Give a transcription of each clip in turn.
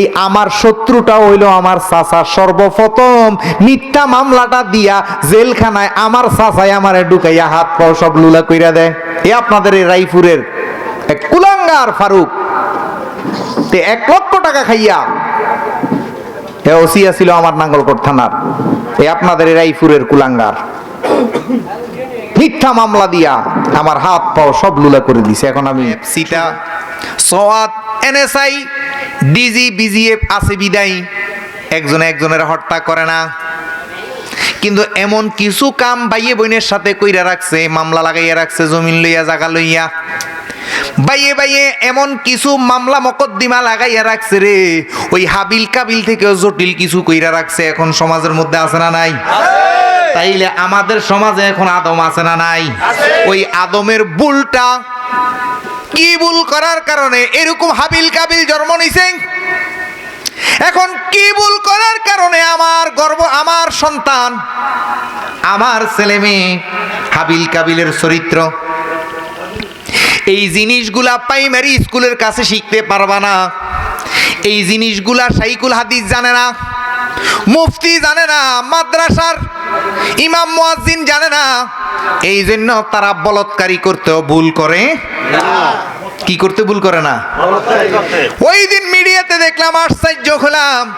এই আমার শত্রুটা হইল আমার চাচা। সর্বপ্রথম মিথ্যা মামলাটা দিয়া জেলখানায় আমার চাচাই আমারে ঢুকাইয়া হাত পাও সব লুলা কইরা দেয়। এ আপনাদের এই রাইপুরের এক কুলাঙ্গার ফারুক। তে এক লক্ষ টাকা খাইয়া এ ওসিয়া ছিল আমার নাঙ্গলকোট থানার। এ আপনাদের এই রাইপুরের কুলাঙ্গার। মিথ্যা মামলা দিয়া আমার হাত পাও সব লুলা করে দিছে। এখন আমি সীতা সোয়াত এনএসআই ডিজি বিজিএফ আছে বিদায়। একজনে একজনের হত্যা করে না। কিন্তু এমন কিছু কাম বাইয়ে বইনের সাথে কইরা রাখছে মামলা লাগাইয়া রাখছে জমিন লইয়া জাগা লইয়া। বাইয়ে বাইয়ে এমন কিছু মামলা মকদ্দিমা লাগাইয়া রাখছে রে। ওই হাবিল কাবিল থেকেও জটিল কিছু কইরা রাখছে এখন সমাজের মধ্যে আছে না নাই? তাইলে আমাদের সমাজে এখন আদম আছে না নাই? ওই আদমের বুলটা কি ভুল করার কারণে এরকম হাবিল কাবিল জন্ম নিছে। এখন কি ভুল করার কারণে আমার গর্ব, আমার সন্তান, আমার ছেলে মেয়ে হাবিল কাবিলের চরিত্র। এই জিনিসগুলা প্রাইমারি স্কুলের কাছে শিখতে পারবা না। এই জিনিসগুলা সাইকুল হাদিস জানে না, মুফতি জানে না, মাদ্রাসার ইমাম মুয়াজ্জিন জানে না। এই জন্য তারা বলৎকারী করতেও ভুল করে। কি করতে ভুল করে না? ওই দিন মিডিয়াতে দেখলাম, আশ্চর্য হলাম।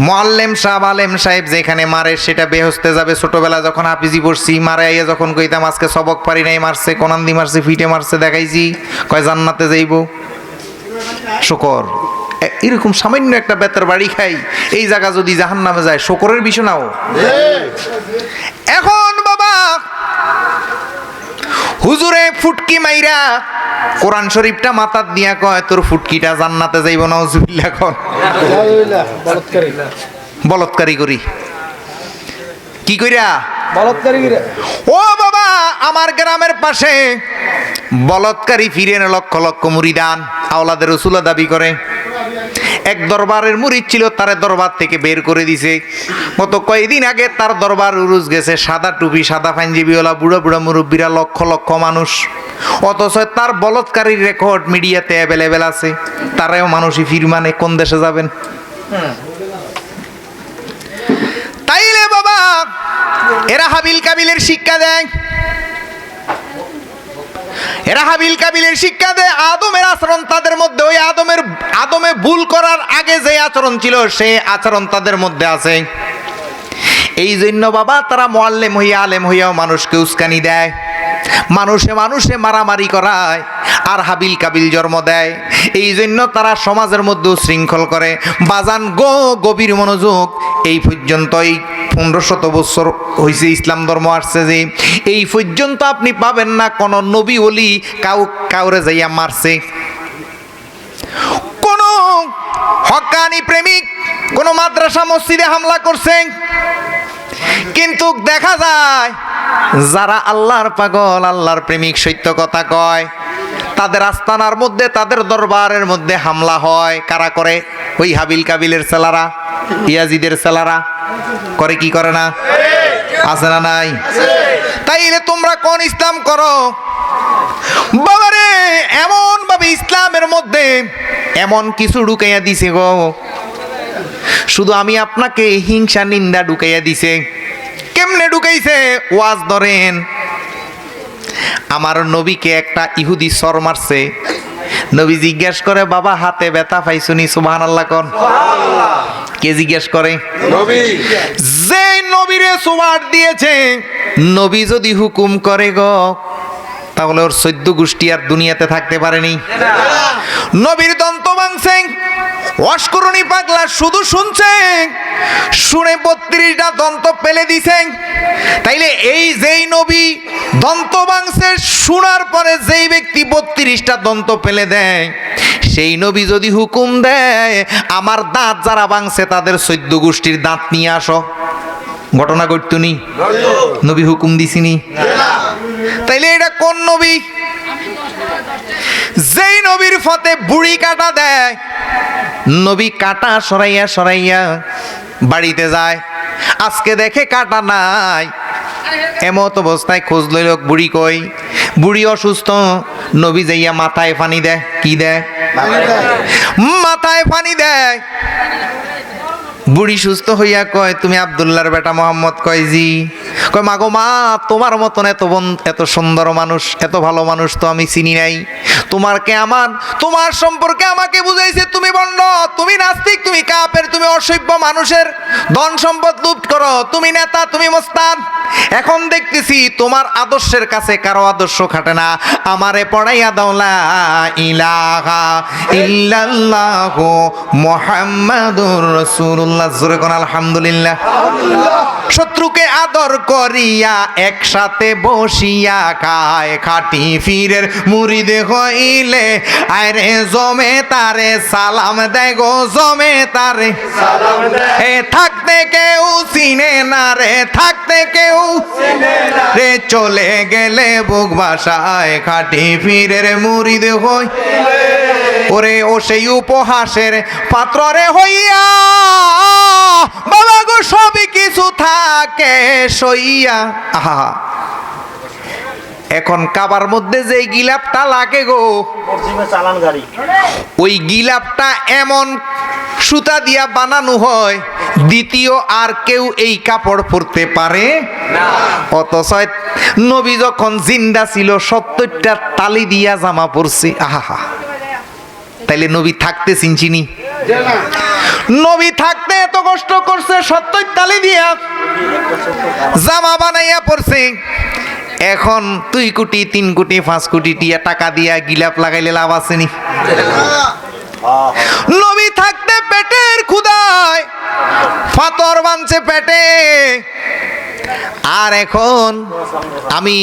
মোয়াল্লেম সাহেব, আলেম সাহেব যেখানে মারে, সেটা বেহস্তে যাবে। ছোটবেলা যখন হাফিজি পড়ছি, মারে আইয়া যখন কইতাম, আজকে সবক পারি নাই, মারছে, কোনান্দি মারছে, ফিটে মারছে, দেখাইছি, কয় জান্নাতে যাইব? শকর। এরকম সামান্য একটা বেতার বাড়ি খাই এই জায়গা যদি জাহান নামে যায় শকরের বিষয় নাও। এখন বাবা হুজুরে ফুটকি মাইরা কোরআন শরীফটা মাথার দিয়া কয় তোর ফুটকিটা জান্নাতে যাইব না হুজুবিল্লা এখন বলৎকারী। করি। কি কইরা? ও বাবা আমার গ্রামের পাশে বলৎকারী ফিরে এনে লক্ষ লক্ষ মুরিদান আওলাদের রসুলা দাবি করে। এক দরবারের মুরিদ ছিল, তারে দরবার থেকে বের করে দিছে। মতো কয়েকদিন আগে তার দরবার উরুজ গেছে, সাদা টুপি, সাদা পাঞ্জাবিওয়ালা, বুড়া বুড়া মুরব্বীরা, লক্ষ লক্ষ মানুষ। অথচ তার বলৎকারীর রেকর্ড মিডিয়াতে অ্যাভেলেবেল আছে। তারাও মানুষই ফির মানে কোন দেশে যাবেন? তাইলে বাবা, এরা হাবিল কাবিলের শিক্ষা দেয়। এরা হাবিল কাবিলের শিক্ষা দেয়, আদমের আচরণ তাদের মধ্যে, ওই আদমের, আদমে ভুল করার আগে যে আচরণ ছিল, সে আচরণ তাদের মধ্যে আছে। এই জন্য বাবা, তারা মোয়াল্লেম হইয়া, আলেম হইয়াও মানুষকে উস্কানি দেয়। মানুষে মানুষে মারামারি করায়, আর হাবিল কাবিল জন্ম দেয়। এই জন্য তারা সমাজের মধ্যে শৃঙ্খল করে। বাজান গো, গভীর মনোযোগ, এই পর্যন্তই। পনেরো শত বছর হয়েছে ইসলাম ধর্ম আসছে যে, এই পর্যন্ত আপনি পাবেন না কোন নবী অলি কাউ, কাউরে যাইয়া মারছে। কোন হকানি প্রেমিক কোন মাদ্রাসা মসজিদে হামলা করছে। কিন্তু দেখা যায়, যারা আল্লাহর পাগল, আল্লাহর প্রেমিক সত্য কথা কয়, তাদের আস্তানার মধ্যে, তাদের দরবারের মধ্যে হামলা হয়। কারা করে? ওই হাবিল কাবিলের সেলারা ইয়াজিদের সেলারা করে কি করে না? আছে না নাই? তাইলে তোমরা কোন ইসলাম করো? বাবারে এমন ভাবে ইসলামের মধ্যে এমন কিছু ঢুকাইয়া দিছে গো। শুধু আমি আপনাকে হিংসা নিন্দা ঢুকাইয়া দিছে। কেমনে ঢুকাইছে? ওয়াজ ধরেন। আমার নবীকে একটা ইহুদি সর মারছে। নবী জিজ্ঞেস করে, বাবা, হাতে ব্যথা পাইছুনি সুবহান আল্লাহ কর কে জিজ্ঞেস করে? যে নবীরে সুমার দিয়েছে নবী যদি হুকুম করে গো তাহলে ওর সদ্য গোষ্ঠী আর দুনিয়াতে থাকতে পারেনি। নবীর দন্ত ভাঙছেন অস্করণী পাগলা শুধু শুনছে শুনে বত্রিশটা দন্ত পেলে দিছেন তাইলে এই যেই নবী দন্ত ভাঙছে শোনার পরে যেই ব্যক্তি বত্রিশটা দন্ত পেলে দেয় সেই নবী যদি হুকুম দেয়, আমার দাঁত যারা ভাঙছে তাদের সদ্য গোষ্ঠীর দাঁত নিয়ে আসো। ঘটনা ঘটতুনি নবী হুকুম দিছিনি? তাইলে এটা কোন নবী? যেই নবীর ফতে বুড়ি কাটা দেয়, নবী কাটা সরাইয়া সরাইয়া বাড়িতে যায়। আজকে দেখে কাটা নাই। এমত অবস্থায় খোঁজ লইল, বুড়ি কই? বুড়ি অসুস্থ নবী যাইয়া মাথায় পানি দেয় কি দেয়? মাথায়। পানি দেয়। বুড়ি সুস্থ হইয়া কয়, তুমি আব্দুল্লাহর বেটা মোহাম্মদ কয়, জি। কয়, মাগো মা, তোমার মতন এত বন- এত সুন্দর মানুষ, এত ভালো মানুষ তো আমি চিনি নাই। তোমার কে আমার, তোমার সম্পর্কে আমাকে বুঝাইছে তুমি বন্ড তুমি নাস্তিক, তুমি কাপের, তুমি অসভ্য মানুষের। ধন সম্পদ লুট করো, তুমি নেতা, তুমি মোস্তান এখন দেখতেছি তোমার আদর্শের কাছে কারও আদর্শ খাটে না। আমারে পড়াইয়া দাওলা ইলাহা ইল্লাল্লাহ মুহাম্মাদুর রাসূলুল্লাহ। জোরে কোন আলহামদুলিল্লাহ। শত্রুকে আদর করিয়া একসাথে বসিয়া খায় খাটি ফিরের মুড়িদে হইলে। আরে জমে তারে সালাম দেয় গো, জমে তারে। এ থাকতে কেউ চিনে না রে, থাকতে কেউ রে। চলে গেলে বুক ভাষায় খাটি ফিরের মুড়িদ হই ওরে ও সেই উপহাসের পাত্র রে হইয়া, বাবা গো, সবই কিছু থাকে সইয়া। আহা। এখন কাবার মধ্যে যে গিলাপটা লাগে গো, ওই গিলাপটা এমন সুতা দিয়া বানানো হয়, দ্বিতীয় আর কেউ এই কাপড় পরতে পারে? অথচ নবী যখন জিন্দা ছিল, সত্তরটা তালি দিয়া জামা পরছে। আহা। তাইলে নবী থাকতে চিনচিনি। নবী থাকতে এত কষ্ট করছে, সত্তর তালি দিয়া। জামা বানাইয়া পড়ছে। এখন দুই কোটি, তিন কোটি, পাঁচ কোটি টিয়া টাকা দিয়া গিলাপ লাগাইলে লাভ আসেনি নবী থাকতে পেটের ক্ষুদায় ফাতর বানছে পেটে। আর এখন আমি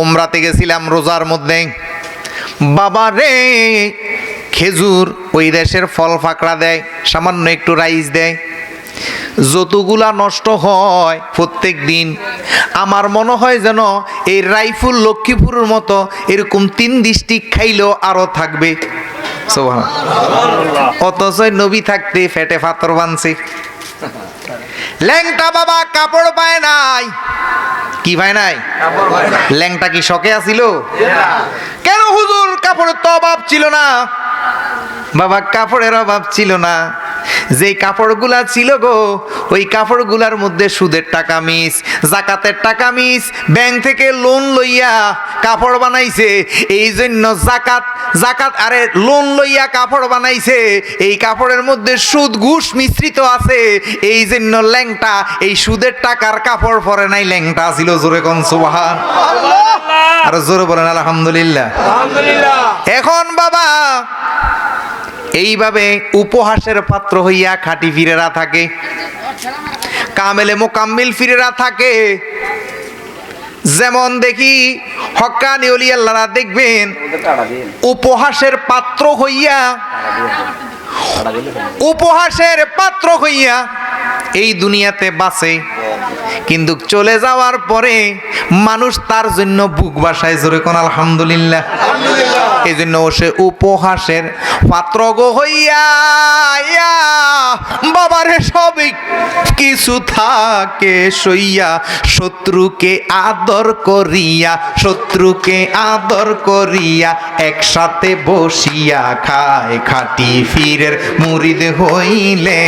ওমরাতে গেছিলাম রোজার মধ্যে। বাবা রে খেজুর ওই দেশের ফল ফাঁকড়া দেয় সামান্য একটু রাইস দেয়। যতগুলা নষ্ট হয় প্রত্যেক দিন আমার মনে হয় যেন এই রাইফুল লক্ষ্মীপুরের মতো এরকম তিন ডিস্ট্রিক্ট খাইলেও আরও থাকবে। অথচ নবী থাকতে ফেটে ফাতর বানছে। ল্যাংটা বাবা কাপড় পায় নাই। কি পায় নাই? ল্যাংটা কি শখে আছিল? কেন হুজুর কাপড়ের তো অভাব ছিল না। বাবা কাপড়ের অভাব ছিল না। যে কাপড়গুলা ছিল গো ওই কাপড়গুলার মধ্যে সুদের টাকা মিস জাকাতের টাকা মিস ব্যাংক থেকে লোন লইয়া কাপড় বানাইছে। এই জন্য জাকাত জাকাত আরে লোন লইয়া কাপড় বানাইছে। এই কাপড়ের মধ্যে সুদ ঘুষ মিশ্রিত আছে। এই জন্য ল্যাংটা এই সুদের টাকার কাপড় পরে নাই ল্যাংটা ছিল জোরে কোন সুবাহান। আর জোরে বলেন আলহামদুলিল্লাহ! এখন বাবা এইভাবে উপহাসের পাত্র হইয়া খাটি ফিরেরা থাকে। কামেলে মোকাম্মিল ফিরেরা থাকে। যেমন দেখি হক্কানি অলি আল্লাহরা দেখবেন, উপহাসের পাত্র হইয়া, উপহাসের পাত্র হইয়া এই দুনিয়াতে বাঁচে। কিন্তু চলে যাওয়ার পরে মানুষ তার জন্য বুক বাসায়, জোরে কোন আলহামদুলিল্লাহ। এই জন্য সে উপহাসের পাত্র গো হইয়া ইয়া, বাবারে সবই কিছু থাকে সইয়া শত্রুকে আদর করিয়া শত্রুকে আদর করিয়া একসাথে বসিয়া খায় খাটি ফিরের মুরিদ হইলে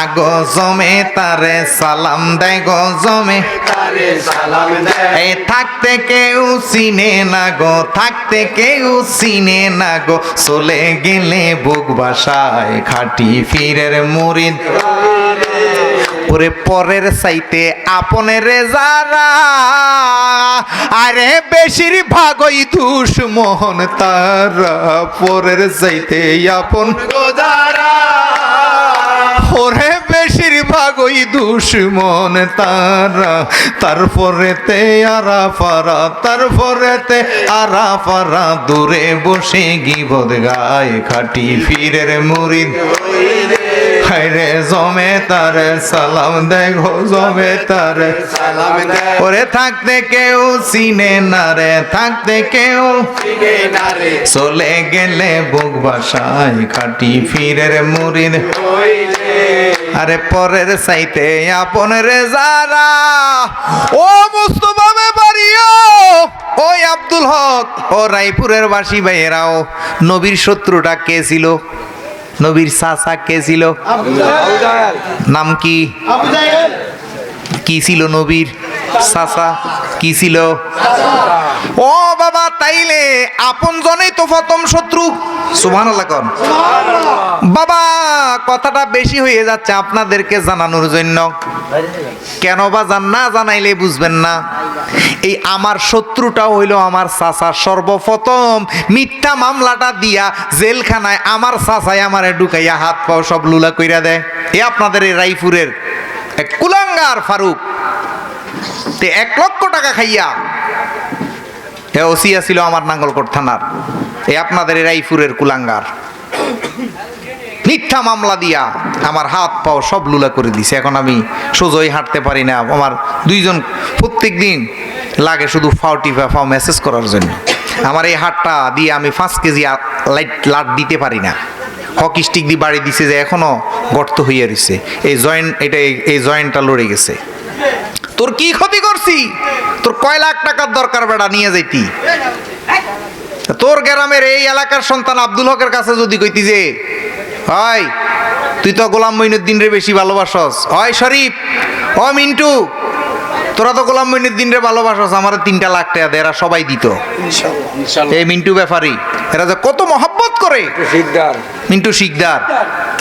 আগ জমে তারে সালাম দেয় গো জমে তারে সালাম এ থাকতে কেউ চিনে না গো থাকতে কেউ চিনে না গো, চলে গেলে বুক বাসায় খাটি ফিরের মুরিদ ওরে পরের সাইতে আপনের যারা, আরে বেশির ভাগই দুশ্মন তারা। পরের সাইতে আপন ওরে বেশিরভাগ ওই দুশ্মন তারা। তারপরে তে আরা ফারা তারপরে তে আরা ফারা দূরে বসে গিবদ গায় খাটি ফিরের মুরিদ। হায়রে জমে তারে সালাম দেখো, জমে তারে সালাম ওরে থাকতে কেউ চিনে না রে, থাকতে কেউ চলে গেলে বুক বাসায় খাটি ফিরের মুরিদ। হইলে আরে পরের সাইতে আপন রে যারা ও মুস্তফা বেপারিও ওই আব্দুল হক ও রায়পুরের বাসী ভাইয়েরাও নবীর শত্রুটা কে ছিল? নবীর চাচা কে ছিল? নাম কি? কি ছিল নবীর চাচা? কি ছিল? ও বাবা, তাইলে আপন জনেই তো প্রথম শত্রু। কন। বাবা, কথাটা বেশি হয়ে যাচ্ছে আপনাদেরকে জানানোর জন্য। কেন বা জান না জানাইলে বুঝবেন না। এই আমার শত্রুটা হইল আমার চাচা। সর্বপ্রথম মিথ্যা মামলাটা দিয়া জেলখানায় আমার চাচাই আমারে ঢুকাইয়া হাত পাও সব লুলা কইরা দেয়। এ আপনাদের এই রাইপুরের এক কুলাঙ্গার ফারুক। তে এক লক্ষ টাকা খাইয়া। এ ওসিয়া ছিল আমার নাঙ্গলকোট থানার। এই আপনাদের রাইপুরের কুলাঙ্গার। মিথ্যা মামলা দিয়া আমার হাত পাও সব লুলা করে দিছে। এখন আমি সোজই হাঁটতে পারি না। আমার দুইজন প্রত্যেক দিন লাগে শুধু ফাও টিপা, ফাও মেসেজ করার জন্য। আমার এই হাতটা দিয়ে আমি পাঁচ কেজি লাইট, লাট দিতে পারি না। হকি স্টিক দিয়ে বাড়ি দিছে যে এখনও গর্ত হইয়া রইছে। এই জয়েন্ট এটা এই জয়েন্টটা লড়ে গেছে। তোর কি ক্ষতি করছি? তোর কয় লাখ টাকার দরকার বেড়া নিয়ে যাইতি। তোর গ্রামের এই এলাকার সন্তান আব্দুল হকের কাছে যদি কইতি যে হয় তুই তো গোলাম মঈনুদ্দিন রে বেশি ভালোবাসস। হয় শরীফ ও মিন্টু তোরা তো গোলাম মঈনুদ্দিন রে ভালোবাসস আমার তিনটা লাখ টাকা দে এরা সবাই দিত। এই মিন্টু ব্যাপারী এরা যে কত মহব্বত করে। মিন্টু শিকদার।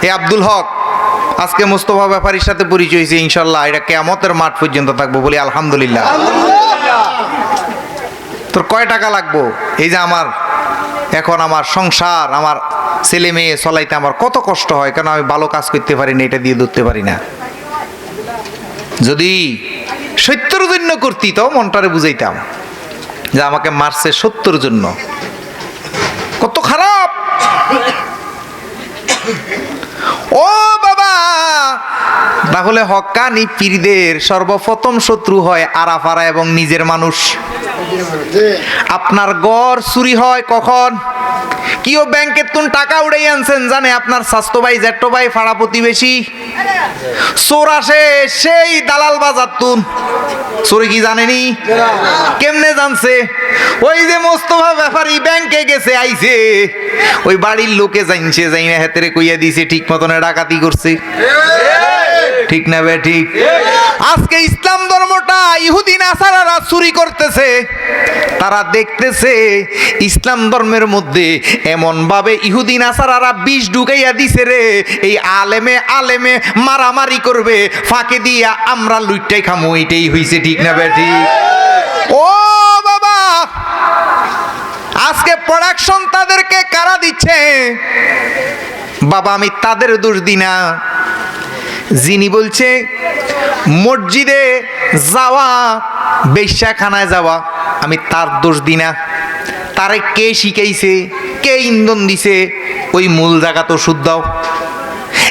এ আব্দুল হক আজকে মুস্তফা ব্যাপারীর সাথে পরিচয় হয়েছে ইনশাল্লাহ এটা কেমতের মাঠ পর্যন্ত থাকব বলি আলহামদুলিল্লাহ। তোর কয় টাকা লাগবো? এই যে আমার এখন আমার সংসার আমার ছেলে মেয়ে চলাইতে আমার কত কষ্ট হয় কেন আমি ভালো কাজ করতে পারি না এটা দিয়ে ধরতে পারি না। যদি সত্যর জন্য করতি তো মনটারে বুঝাইতাম যে আমাকে মারছে সত্যর জন্য। কত খারাপ! ও বাবা! তাহলে হক্কানি পীরদের সর্বপ্রথম শত্রু হয় আরাফারা এবং নিজের মানুষ। আপনার গড় চুরি হয় কখন? কিও ব্যাংকের তুন টাকা উড়াই আনছেন জানে আপনার স্বাস্থ্য ভাই জ্যাঠো ভাই, ফাড়া প্রতিবেশী? চোর আসে, সেই দালাল বাজার তুন। চোরে কি জানেনি? কেমনে জানছে? ওই যে মোস্তফা ব্যাপারী ব্যাংকে গেছে, আইছে। ওই বাড়ির লোকে জানছে যাই হাতেরে কইয়া দিছে, ঠিক মতন ডাকাতি করছে। ঠিক না বে ঠিক? আজকে ইসলাম ধর্মটা ইহুদিন আসারারা চুরি করতেছে। তারা দেখতেছে ইসলাম ধর্মের মধ্যে এমন ভাবে ইহুদিন আসারারা বিষ ঢুকাইয়া দিছে রে। এই আলেমে আলেমে মারামারি করবে ফাঁকে দিয়া আমরা লুইটাই খামো এটাই হইছে ঠিক না বে ঠিক? ও বাবা! আজকে প্রোডাকশন তাদেরকে কারা দিচ্ছে? বাবা আমি তাদের দোষ দিই না। যিনি বলছে, মসজিদে যাওয়া, বেশ্যাখানায় যাওয়া, আমি তার দোষ দিই না। তারে কে শিখাইছে, কে ইন্ধন দিছে, ওই মূল জায়গা তো শুদ্ধ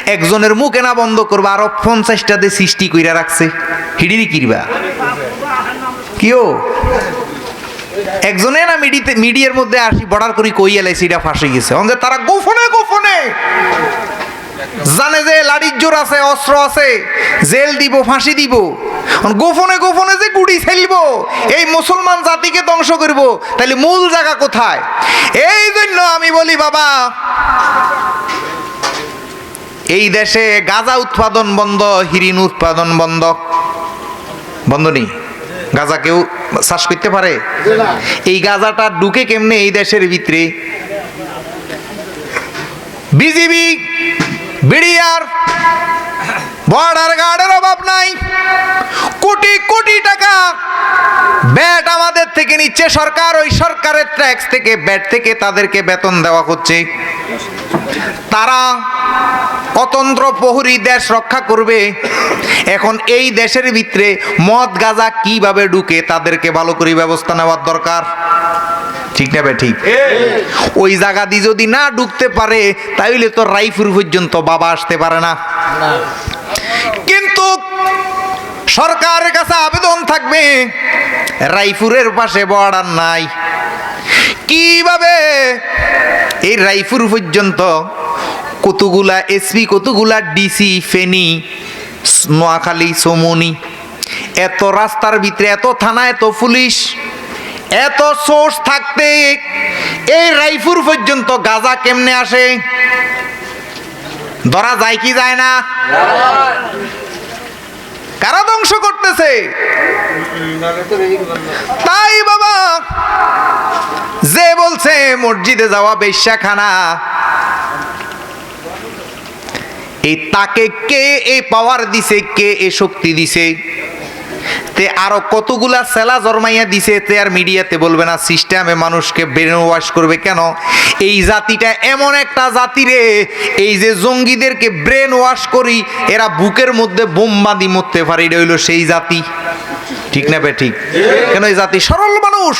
একজনের মুখে না বন্ধ করবা, আরও পঞ্চাশটা দিয়ে সৃষ্টি কইরা রাখছে। হিডিরি কিরবা? কিও একজনে না মিডিতে মিডিয়ার মধ্যে আসি, বর্ডার করি কই এটা ফাঁসে গেছে। অঙ্গে তারা গোফনে গোফনে! জানে যে লাড়ির জোর আছে, অস্ত্র আছে, জেল দিব, ফাঁসি দিব। গোপনে গোপনে যে গুড়ি ফেলব এই মুসলমান জাতিকে ধ্বংস করব তাহলে মূল জায়গা কোথায়? এই জন্য আমি বলি, বাবা, এই দেশে গাঁজা উৎপাদন বন্ধ, হিরিন উৎপাদন বন্ধ। বন্ধ নেই। গাঁজা কেউ চাষ করতে পারে? এই গাঁজাটা ঢুকে কেমনে এই দেশের ভিতরে? বিজিবি বিডিআর বর্ডার গার্ডের অভাব নাই। কোটি কোটি টাকা ব্যাট আমাদের থেকে নিচ্ছে। সরকার ওই সরকারের ট্যাক্স থেকে, ব্যাট থেকে তাদেরকে বেতন দেওয়া হচ্ছে। তারা অতন্ত্র প্রহরী দেশ রক্ষা করবে। এখন এই দেশের ভিতরে মদ, গাজা কীভাবে ঢুকে, তাদেরকে ভালো করে ব্যবস্থা নেওয়ার দরকার। ঠিক না বে ঠিক? ওই জায়গা দিয়ে যদি না ঢুকতে পারে তাইলে তো রাইফুর পর্যন্ত বাবা আসতে পারে না। কিন্তু সরকারের কাছে আবেদন থাকবে রাইফুরের পাশে বর্ডার নাই। কীভাবে এই রাইফুর পর্যন্ত কতগুলা এসপি কতগুলা ডিসি ফেনি নোয়াখালী সমনি এত রাস্তার ভিতরে এত থানা এত পুলিশ এত সোর্স থাকতে এই রাইফুর পর্যন্ত গাজা কেমনে আসে? ধরা যায় কি যায় না? কারা ধ্বংস করতেছে? তাই বাবা, যে বলছে মসজিদে যাওয়া বেশ্যাখানা। এই তাকে কে, এই পাওয়ার দিছে, কে এ শক্তি দিছে? তে আরও কতগুলা সেলা জন্মাইয়া দিছে তে আর মিডিয়াতে বলবে না সিস্টেমে মানুষকে ব্রেন ওয়াশ করবে কেন? এই জাতিটা এমন একটা জাতি রে, এই যে জঙ্গিদেরকে ব্রেন ওয়াশ করি, এরা বুকের মধ্যে বোমবাদি মরতে পারে, এটা হইল সেই জাতি। ঠিক না বে ঠিক? কেন এই জাতি? সরল মানুষ।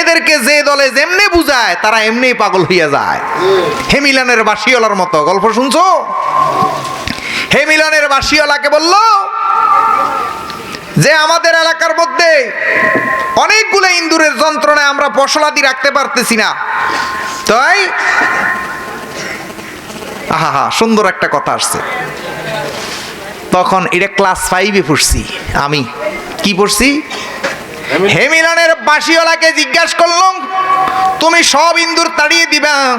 এদেরকে যে দলে যেমনে বুঝায়, তারা এমনি পাগল হইয়া যায়। হেমিলানের বাসিওয়ালার মতো, গল্প শুনছো? হেমিলানের বাসিওয়ালাকে বলল যে আমাদের এলাকার মধ্যে অনেকগুলো ইন্দুরের যন্ত্রণায় আমরা পশলাদি রাখতে পারতেছি না। তাই আহা হা সুন্দর একটা কথা আসছে। তখন এটা ক্লাস ফাইভে পড়ছি আমি। কি পড়ছি? হেমিলনের বাসিওয়ালাকে জিজ্ঞাসা করলাম তুমি সব ইন্দুর তাড়িয়ে দিবা?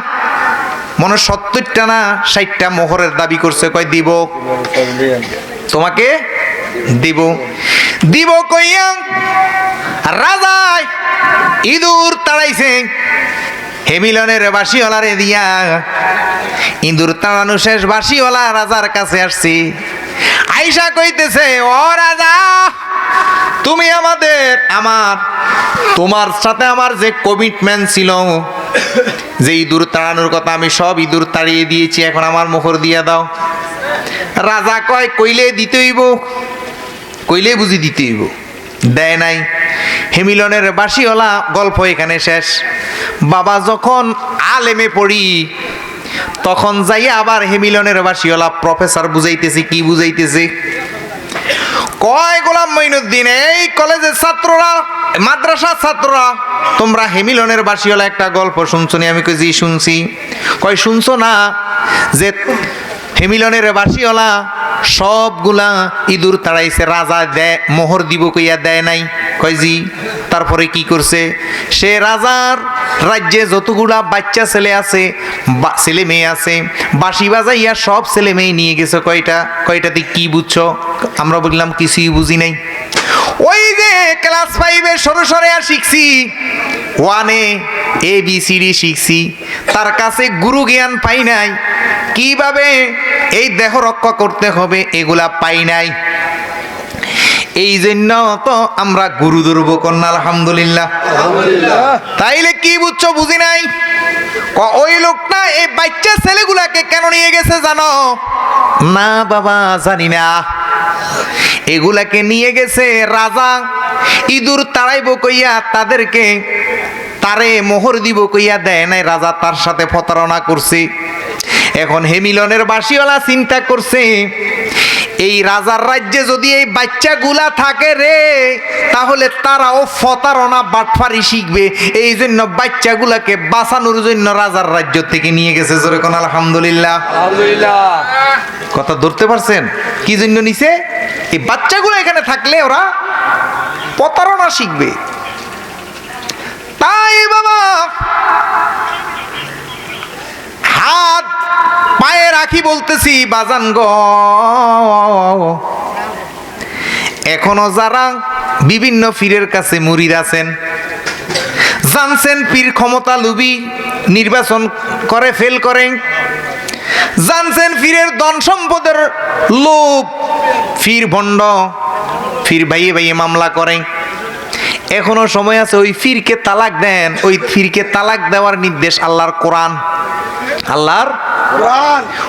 মনে সত্তরটা না ষাটটা মোহরের দাবি করছে কয় দিব। তোমাকে দিব। দিব কইয়া রাজায় ইঁদুর তাড়াইছে। হেমিলনের বাসিওয়ালারে দিয়া। ইঁদুর তাড়ানো শেষ, বাসিওয়ালা রাজার কাছে আসছি। আইসা কইতেছে, ও রাজা, তুমি আমাদের, আমার, তোমার সাথে আমার যে কমিটমেন্ট ছিল, যে ইঁদুর তাড়ানোর কথা আমি সব ইঁদুর তাড়িয়ে দিয়েছি, এখন আমার মোহর দিয়া দাও। রাজা কয়, কইলে দিতে হইব কইলে বুঝি দিতে হইব। দেয় নাই। হেমিলনের বাসিওয়ালা গল্প এখানে শেষ। বাবা যখন আলেমে পড়ি, তখন যাই আবার হেমিলনের বাসিওয়ালা প্রফেসর বুঝাইতেছি, কি বুঝাইতেছে? কয় গোলাম মঈনুদ্দিন, এই কলেজের ছাত্ররা, মাদ্রাসার ছাত্ররা, তোমরা হেমিলনের বাসিওয়ালা একটা গল্প শুনছো আমি কই শুনছি। কয়, শুনছো না যে হেমিলনের বাসিওয়ালা, সবগুলা ইঁদুর তাড়াইছে, রাজা দেয়, মোহর দিব কইয়া দেয় নাই। কয় জি, তারপরে কি করছে? সে রাজার রাজ্যে যতগুলা বাচ্চা ছেলে আছে ছেলে মেয়ে আছে, বাঁশি বাজাইয়া সব ছেলে মেয়ে নিয়ে গেছে। কয়টা? কয়টাতে কি বুঝছ? আমরা বললাম কিছুই বুঝি নাই। ওই যে ক্লাস ফাইভে সরু সরে আর শিখছি। ওয়ানে এ বি সি ডি শিখছি। তার কাছে গুরু জ্ঞান পাই নাই। কীভাবে এই দেহ রক্ষা করতে হবে এগুলা পাই নাই। এই জন্য তো আমরা গুরু দুর্ব কন্যা আলহামদুলিল্লাহ। তাইলে কি বুঝছ বুঝি নাই? ওই লোকটা এই বাচ্চা ছেলেগুলাকে কেন নিয়ে গেছে জানো? না বাবা জানি না। এগুলাকে নিয়ে গেছে রাজা। ইঁদুর তাড়াইব কইয়া তাদেরকে তারে মোহর দিব কইয়া দেয় নাই। রাজা তার সাথে প্রতারণা করছে। এখন হেমিলনের বাসিওয়ালা চিন্তা করছে এই রাজার রাজ্যে যদি এই বাচ্চাগুলা থাকে রে তাহলে তারাও ফতারণা বাটফারি শিখবে। এই জন্য বাচ্চাগুলাকে বাঁচানোর জন্য রাজার রাজ্য থেকে নিয়ে গেছে জোরে কোন আলহামদুলিল্লাহ। আলহামদুলিল্লাহ। কথা ধরতে পারছেন? কি জন্য নিছে? এই বাচ্চাগুলো এখানে থাকলে ওরা প্রতারণা শিখবে। তাই বাবা হাত পায়ে রাখি বলতেছি, বাজান গ। এখনও যারা বিভিন্ন ফিরের কাছে মুরিদ আছেন, জানছেন পীর ক্ষমতা লুবি, নির্বাচন করে, ফেল করেন, জানছেন ফিরের ধন সম্পদের লোভ ফির ভণ্ড ফির ভাইয়ে ভাইয়ে মামলা করেন। এখনও সময় আছে ওই ফিরকে তালাক দেন, ওই ফিরকে তালাক দেওয়ার নির্দেশ আল্লাহর কোরআন, আল্লাহর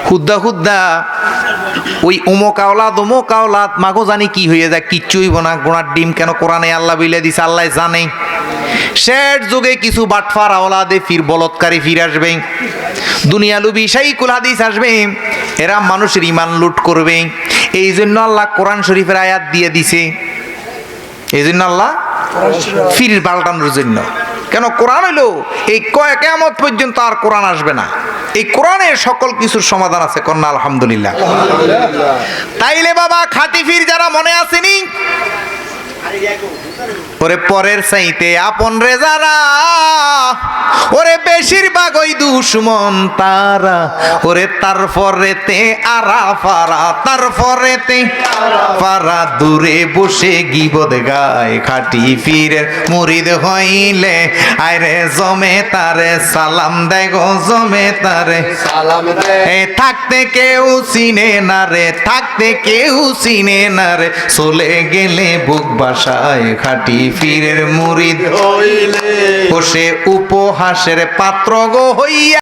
হুদ্দা হুদ্দা ওই উমক আওলাদ উমক আওলাদ মাগো জানি কি হয়ে যায় কিচ্ছু হইব না গোড়ার ডিম কেন কোরআনে আল্লাহ বিলে দিছে আল্লাহ জানে। শেষ যুগে কিছু বাটফার আওলাদে ফির বলৎকারী ফির আসবে। দুনিয়া লুবি সাইকুল হাদিস আসবে এরা মানুষের ইমান লুট করবে। এই জন্য আল্লাহ কোরআন শরীফের আয়াত দিয়ে দিছে। এই জন্য আল্লাহ ফির পাল্টানোর জন্য। কেন কোরআন হইল? এই কয়েক এমত পর্যন্ত আর কোরআন আসবে না। এই কোরআনে সকল কিছুর সমাধান আছে, কন্যা, আলহামদুলিল্লাহ। তাইলে বাবা খাতিফির যারা মনে আসেনি ওরে পরের সাইতে আপন রে যারা ওরে বেশিরভাগ ওই দুশ্মন তারা। ওরে তারপরেতে আরা ফারা তারপরেতে পারা দূরে বসে গিবদ গায় খাটি ফিরের মুরিদ হইলে আরে জমে তারে সালাম দেয় গো জমে তারে। সালাম দে এ থাকতে কেউ চিনে না রে থাকতে কেউ চিনে না রে। চলে গেলে বুক বাসায় খাটি ফিরের মুরিদ হইলে বসে উপহাসের পাত্র গো হইয়া